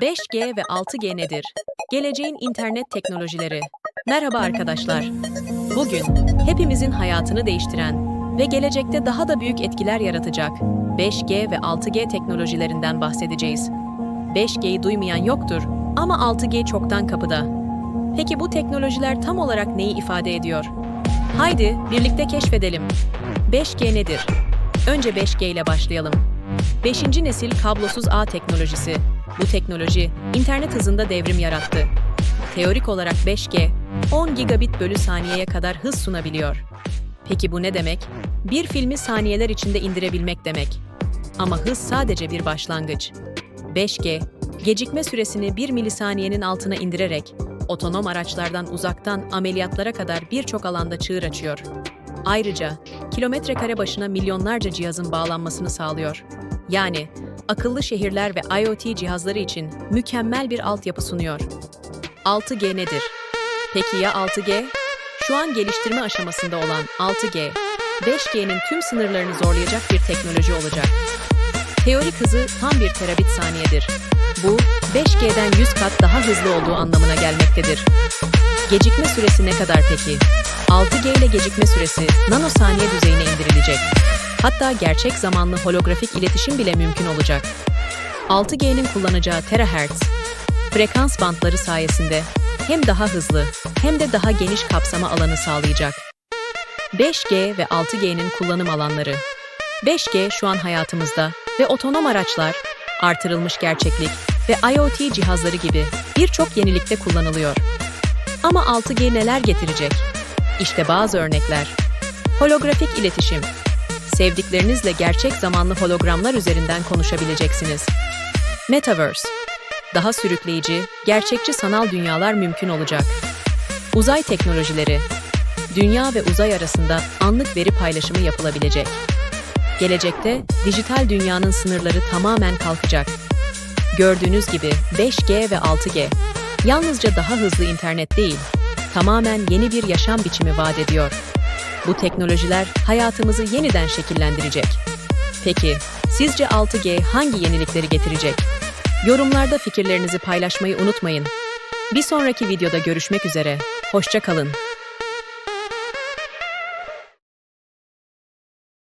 5G ve 6G nedir? Geleceğin internet teknolojileri. Merhaba arkadaşlar. Bugün hepimizin hayatını değiştiren ve gelecekte daha da büyük etkiler yaratacak 5G ve 6G teknolojilerinden bahsedeceğiz. 5G'yi duymayan yoktur ama 6G çoktan kapıda. Peki bu teknolojiler tam olarak neyi ifade ediyor? Haydi birlikte keşfedelim. 5G nedir? Önce 5G ile başlayalım. 5. nesil kablosuz ağ teknolojisi. Bu teknoloji internet hızında devrim yarattı. Teorik olarak 5G 10 gigabit bölü saniyeye kadar hız sunabiliyor. Peki bu ne demek? Bir filmi saniyeler içinde indirebilmek demek. Ama hız sadece bir başlangıç. 5G, gecikme süresini 1 milisaniyenin altına indirerek otonom araçlardan uzaktan ameliyatlara kadar birçok alanda çığır açıyor. Ayrıca kilometre kare başına milyonlarca cihazın bağlanmasını sağlıyor. Yani akıllı şehirler ve IoT cihazları için mükemmel bir altyapı sunuyor. 6G nedir? Peki ya 6G? Şu an geliştirme aşamasında olan 6G, 5G'nin tüm sınırlarını zorlayacak bir teknoloji olacak. Teorik hızı tam bir terabit saniyedir. Bu, 5G'den 100 kat daha hızlı olduğu anlamına gelmektedir. Gecikme süresi ne kadar peki? 6G ile gecikme süresi nanosaniye düzeyine indirilecek. Hatta gerçek zamanlı holografik iletişim bile mümkün olacak. 6G'nin kullanacağı terahertz, frekans bantları sayesinde hem daha hızlı hem de daha geniş kapsama alanı sağlayacak. 5G ve 6G'nin kullanım alanları. 5G şu an hayatımızda ve otonom araçlar, artırılmış gerçeklik ve IoT cihazları gibi birçok yenilikte kullanılıyor. Ama 6G neler getirecek? İşte bazı örnekler. Holografik iletişim. Sevdiklerinizle gerçek zamanlı hologramlar üzerinden konuşabileceksiniz. Metaverse. Daha sürükleyici, gerçekçi sanal dünyalar mümkün olacak. Uzay teknolojileri. Dünya ve uzay arasında anlık veri paylaşımı yapılabilecek. Gelecekte dijital dünyanın sınırları tamamen kalkacak. Gördüğünüz gibi 5G ve 6G yalnızca daha hızlı internet değil, tamamen yeni bir yaşam biçimi vaat ediyor. Bu teknolojiler hayatımızı yeniden şekillendirecek. Peki, sizce 6G hangi yenilikleri getirecek? Yorumlarda fikirlerinizi paylaşmayı unutmayın. Bir sonraki videoda görüşmek üzere. Hoşça kalın.